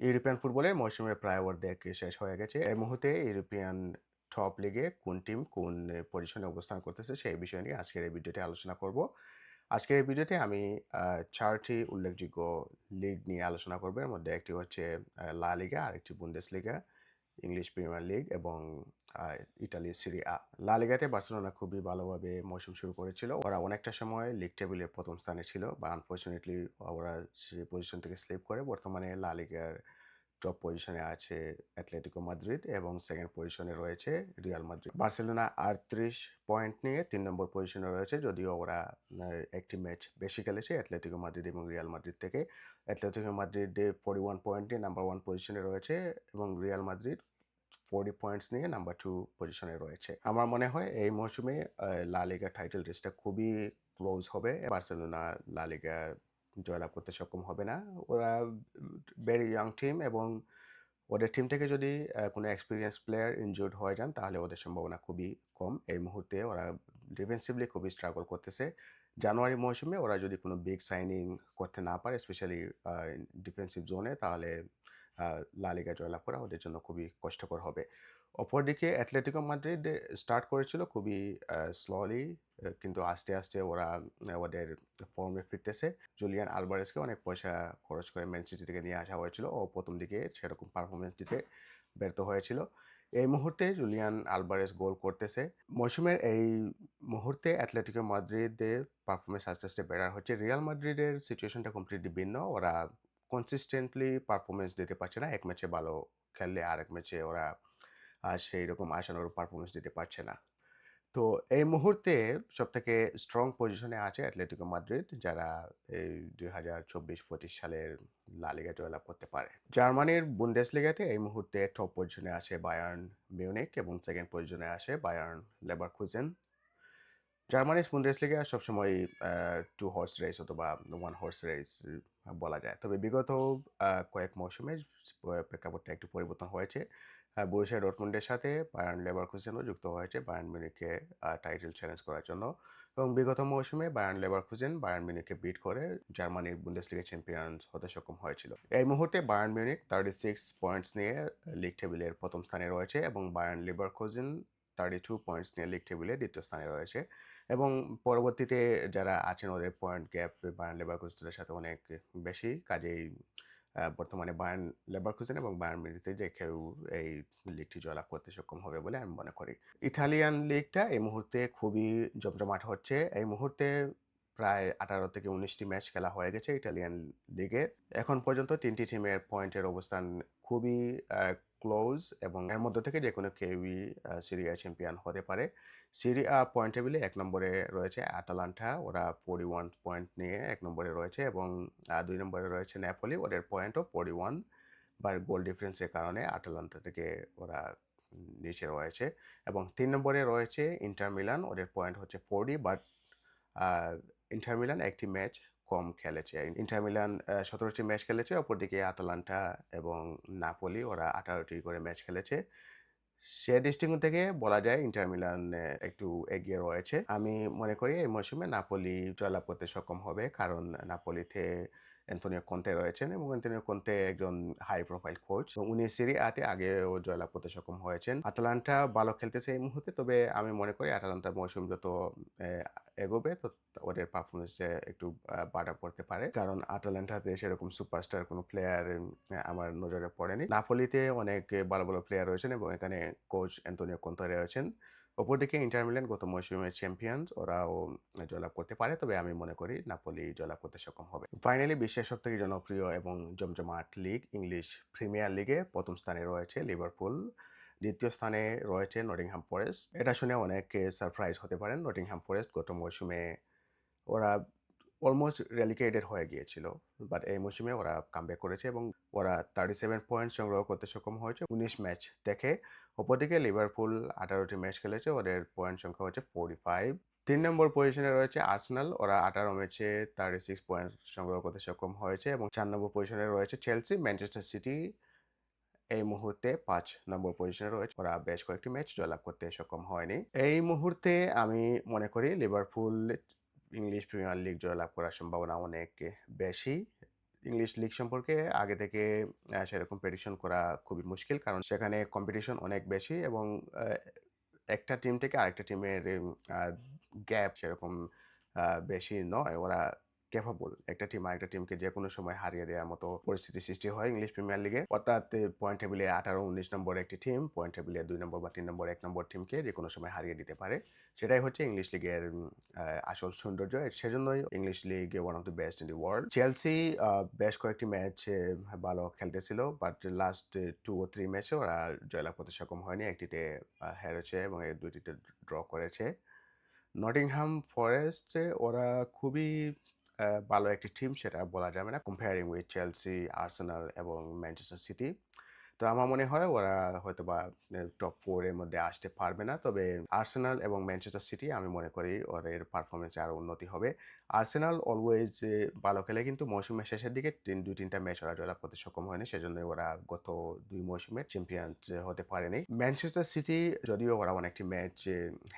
European ফুটবলের মৌসুমের প্রায় অর্ধেক শেষ হয়ে গেছে। এই মুহূর্তে ইউরোপিয়ান টপ লিগে কোন টিম কোন পজিশনে অবস্থান করতেছে সেই বিষয় নিয়ে আজকের এই ভিডিওতে আলোচনা করব। আজকের এই ভিডিওতে আমি চারটি উল্লেখযোগ্য লিগ নিয়ে আলোচনা করব। এর মধ্যে একটি হচ্ছে লা লিগা আরেকটি Bundesliga English Premier League এবং ইটালির সিরি আ লা লিগাতে বার্সেলোনা খুবই ভালোভাবে মৌসুম শুরু করেছিল। ওরা অনেকটা সময় লিগ টেবিলের প্রথম স্থানে ছিল, বা আনফর্চুনেটলি ওরা সে পজিশন থেকে স্লিপ করে। বর্তমানে লা লিগার টপ পজিশনে আছে অ্যাটলেটিকো মাদ্রিদ এবং সেকেন্ড পজিশনে রয়েছে রিয়াল মাদ্রিদ বার্সেলোনা আটত্রিশ পয়েন্ট নিয়ে তিন নম্বর পজিশনে রয়েছে, যদিও ওরা একটি ম্যাচ বেশি খেলেছে অ্যাটলেটিকো মাদ্রিদ এবং রিয়াল মাদ্রিদ থেকে। Atletico Madrid forty one point নিয়ে নাম্বার ওয়ান পজিশনে রয়েছে এবং রিয়াল মাদ্রিদ ফোর্টি পয়েন্টস নিয়ে নাম্বার টু পজিশনে রয়েছে। আমার মনে হয় এই মৌসুমে লা লিগা টাইটেল রেসটা খুবই ক্লোজ হবে। বার্সেলোনা লা লিগা জয়লাভ করতে সক্ষম হবে না। ওরা ভেরি ইয়াং টিম এবং ওদের টিম থেকে যদি কোনো এক্সপিরিয়েন্স প্লেয়ার ইনজুর্ড হয়ে যান, তাহলে ওদের সম্ভাবনা খুবই কম। এই মুহূর্তে ওরা ডিফেন্সিভলি খুবই স্ট্রাগল করতেছে। জানুয়ারি মৌসুমে ওরা যদি কোনো বিগ সাইনিং করতে না পারে স্পেশালি ডিফেন্সিভ জোনে তাহলে লা লিগা জয়লাভ করা ওদের জন্য খুবই কষ্টকর হবে। অপরদিকে অ্যাটলেটিকো মাদ্রিদ স্টার্ট করেছিল খুবই স্লোলি কিন্তু আস্তে আস্তে ওরা ওদের ফর্মে ফিরতেছে। জুলিয়ান আলবারেসকে অনেক পয়সা খরচ করে ম্যান সিটি থেকে নিয়ে আসা হয়েছিল। ও প্রথম দিকে সেরকম পারফরমেন্স দিতে ব্যর্থ হয়েছিল। এই মুহূর্তে জুলিয়ান আলবারেস গোল করতেছে। মৌসুমের এই মুহূর্তে অ্যাটলেটিকো মাদ্রিদের পারফরমেন্স আস্তে আস্তে বেড়ার হচ্ছে। রিয়াল মাদ্রিদের সিচুয়েশনটা কমপ্লিটলি ভিন্ন। ওরা কনসিস্টেন্টলি পারফরমেন্স দিতে পারছে না। এক ম্যাচে ভালো খেললে আরেক ম্যাচে ওরা আর সেই রকম আশানুরূপ পারফরমেন্স দিতে পারছে না। তো এই মুহূর্তে সবথেকে স্ট্রং পজিশনে আছে অ্যাটলেটিকো মাদ্রিদ যারা এই দুই হাজার চব্বিশ পঁচিশ সালের লা লিগা জয়লাভ করতে পারে। জার্মানির বুন্দেস লিগাতে এই মুহূর্তে টপ পজিশনে আছে বায়ার্ন মিউনিক এবং সেকেন্ড পজিশনে আছে বায়ার্ন লেবার খুজেন জার্মানির বুন্দেস লিগা সবসময় টু হর্স রেস অথবা ওয়ান হর্স রেস বলা যায়। তবে বিগত কয়েক মৌসুমে প্রেক্ষাপটটা একটু পরিবর্তন হয়েছে। বরিশিয়া ডটমুন্ডের সাথে বায়ার্ন লেবার খুজেনও যুক্ত হয়েছে বায়ার্ন মিউনিককে টাইটেল চ্যালেঞ্জ করার জন্য। এবং বিগত মৌসুমে বায়ার্ন লেবার খুজেন বায়ার্ন মিউনিকে বিট করে জার্মানির বুন্দেসলিগা চ্যাম্পিয়ন হতে সক্ষম হয়েছিল। এই মুহূর্তে Bayern Munich thirty six points নিয়ে লিগ টেবিলের প্রথম স্থানে রয়েছে এবং Bayer Leverkusen thirty two points নিয়ে লিগ টেবিলে দ্বিতীয় স্থানে রয়েছে। এবং পরবর্তীতে যারা আছেন, ওদের পয়েন্ট গ্যাপ বায়ার্ন লেবার খুজেনের সাথে অনেক বেশি। কাজেই বর্তমানে বায়ার্ন লেবার এবং বায়ার্ন মিউনিতে যে কেউ এই লিগটি জয়লাভ করতে সক্ষম হবে বলে আমি মনে করি। ইতালিয়ান লিগটা এই মুহূর্তে খুবই জমজমাট হচ্ছে। এই মুহূর্তে প্রায় আঠারো থেকে উনিশটি ম্যাচ খেলা হয়ে গেছে ইটালিয়ান লিগে এখন পর্যন্ত তিনটি টিমের পয়েন্টের অবস্থান খুবই ক্লোজ এবং এর মধ্যে থেকে যে কোনো কেউই সিরিয়া চ্যাম্পিয়ন হতে পারে। সিরিয়া পয়েন্ট টেবিলে এক নম্বরে রয়েছে আটালান্টা ওরা ফোর্টি ওয়ান পয়েন্ট নিয়ে এক নম্বরে রয়েছে এবং দুই নম্বরে রয়েছে নেপোলি ওদের পয়েন্টও ফোর্টি ওয়ান বা গোল ডিফারেন্সের কারণে আটালান্টা থেকে ওরা নিচে রয়েছে। এবং তিন নম্বরে রয়েছে ইন্টার মিলান ওদের পয়েন্ট হচ্ছে ফোর্টি বাট ইন্টার মিলান একটি ম্যাচ কম খেলেছে। ইন্টার মিলান সতেরোটি ম্যাচ খেলেছে, অপরদিকে আটালান্টা এবং নাপোলি, ওরা আঠারোটি করে ম্যাচ খেলেছে। সে দৃষ্টিকোণ থেকে বলা যায় ইন্টার মিলান একটু এগিয়ে রয়েছে। আমি মনে করি এই মৌসুমে নাপোলি জয়লাভ করতে সক্ষম হবে, কারণ নাপোলিতে অ্যান্থনিও কন্তে রয়েছেন এবং অ্যান্থনিও কন্তে একজন হাই প্রোফাইল কোচ উনি সিরি আতে আগেও জয়লাভ করতে সক্ষম হয়েছেন। আটালান্টা ভালো খেলতেছে এই মুহূর্তে, তবে আমি মনে করি আটালান্টা মৌসুম যত এগোবে তো ওদের পারফরমেন্স একটু বাড়া পড়তে পারে। কারণ আটালান্টাতে সেরকম সুপারস্টার কোনো প্লেয়ার আমার নজরে পড়েনি। নাপোলিতে অনেক ভালো ভালো প্লেয়ার রয়েছেন এবং এখানে কোচ অ্যান্টনিও কন্তে রয়েছেন। অপরদিকে ইন্টার মিলান গত মৌসুমের চ্যাম্পিয়ন্স ওরাও জয়লাভ করতে পারে। তবে আমি মনে করি নাপোলি জয়লাভ করতে সক্ষম হবে। ফাইনালি বিশ্বের সব থেকে জনপ্রিয় এবং জমজমাট লিগ ইংলিশ প্রিমিয়ার লিগে প্রথম স্থানে রয়েছে লিভারপুল দ্বিতীয় স্থানে রয়েছে নটিংহাম ফরেস্ট এটা শুনে অনেক সারপ্রাইজ হতে পারেন। নটিংহাম ফরেস্ট গত মৌসুমে ওরা অলমোস্ট রেলিকেটেড হয়ে গিয়েছিল। বাট এই মৌসুমে ওরা কামব্যাক করেছে এবং ওরা থার্টি সেভেন পয়েন্ট সংগ্রহ করতে সক্ষম হয়েছে উনিশ ম্যাচ দেখে। অপরদিকে লিভারপুল আঠারোটি ম্যাচ খেলেছে, ওদের পয়েন্ট সংখ্যা হচ্ছে ফোর্টি ফাইভ তিন নম্বর পজিশনে রয়েছে আর্সেনাল ওরা আঠারো ম্যাচে থার্টি সিক্স পয়েন্ট সংগ্রহ করতে সক্ষম হয়েছে এবং চার নম্বর পজিশনে রয়েছে চেলসি ম্যানচেস্টার সিটি এই মুহূর্তে পাঁচ নম্বর পজিশনে রয়েছে, ওরা বেশ কয়েকটি ম্যাচ জয়লাভ করতে সক্ষম হয়নি। এই মুহূর্তে আমি মনে করি লিভারপুল ইংলিশ প্রিমিয়ার লিগ জয়লাভ করার সম্ভাবনা অনেক বেশি। ইংলিশ লিগ সম্পর্কে আগে থেকে সেরকম প্রেডিকশন করা খুবই মুশকিল কারণ সেখানে কম্পিটিশন অনেক বেশি এবং একটা টিম থেকে আরেকটা টিমের গ্যাপ সেরকম বেশি নয়। ওরা ক্যাপাবল একটা টিম আরেকটা টিমকে যে কোনো সময় হারিয়ে দেওয়ার মতো পরিস্থিতি সৃষ্টি হয় ইংলিশ প্রিমিয়ার লিগে। অর্থাৎ পয়েন্ট টেবিলে আঠারো, উনিশ নম্বর একটি টিম পয়েন্ট টেবিলে দুই নম্বর বা তিন নম্বর, এক নম্বর টিমকে যে কোনো সময় হারিয়ে দিতে পারে। সেটাই হচ্ছে ইংলিশ লিগের আসল সৌন্দর্য। সেজন্যই English league one of the best in the world Chelsea বেশ কয়েকটি ম্যাচ ভালো খেলতেছিল বাট লাস্ট টু ও থ্রি ম্যাচে ওরা জয়লাভ করতে সক্ষম হয়নি। একটিতে হেরেছে এবং এই দুইটিতে ড্র করেছে। নটিংহাম ফরেস্ট ওরা খুবই ভালো একটি টিম সেটা বলা যাবে না। কম্পেয়ারিং উইথ চেলসি আর্সেনাল এবং ম্যানচেস্টার সিটি তো আমার মনে হয় ওরা হয়তো বা টপ ফোরের মধ্যে আসতে পারবে না। তবে আর্সেনাল এবং ম্যানচেস্টার সিটি আমি মনে করি ওদের পারফরমেন্সে আরও উন্নতি হবে। আর্সেনাল অলওয়েজ ভালো খেলে কিন্তু মৌসুমের শেষের দিকে তিন, দুই, তিনটা ম্যাচ ওরা জয়লাভ করতে সক্ষম হয়নি। সেজন্য ওরা গত দুই মৌসুমে চ্যাম্পিয়ন হতে পারেনি। ম্যানচেস্টার সিটি যদিও ওরা অনেকটি ম্যাচ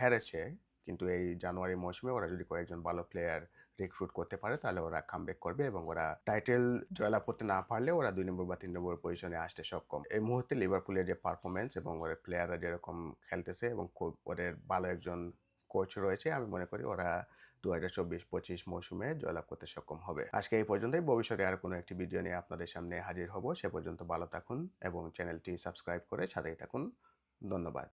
হেরেছে, কিন্তু এই জানুয়ারি মৌসুমে ওরা যদি কয়েকজন ভালো প্লেয়ার রিক্রুট করতে পারে, তাহলে ওরা কামব্যাক করবে এবং ওরা টাইটেল জয়লাভ করতে না পারলে ওরা দুই নম্বর বা তিন নম্বর পজিশনে আসতে সক্ষম। এই মুহূর্তে লিভারপুলের যে পারফরমেন্স এবং ওদের প্লেয়াররা যেরকম খেলতেছে এবং ওদের ভালো একজন কোচ রয়েছে, আমি মনে করি ওরা দু হাজার চব্বিশ পঁচিশ মৌসুমে জয়লাভ করতে সক্ষম হবে। আজকে এই পর্যন্তই, ভবিষ্যতে আর কোনো একটি ভিডিও নিয়ে আপনাদের সামনে হাজির হব, সে পর্যন্ত ভালো থাকুন এবং চ্যানেলটি সাবস্ক্রাইব করে সাথেই থাকুন। ধন্যবাদ।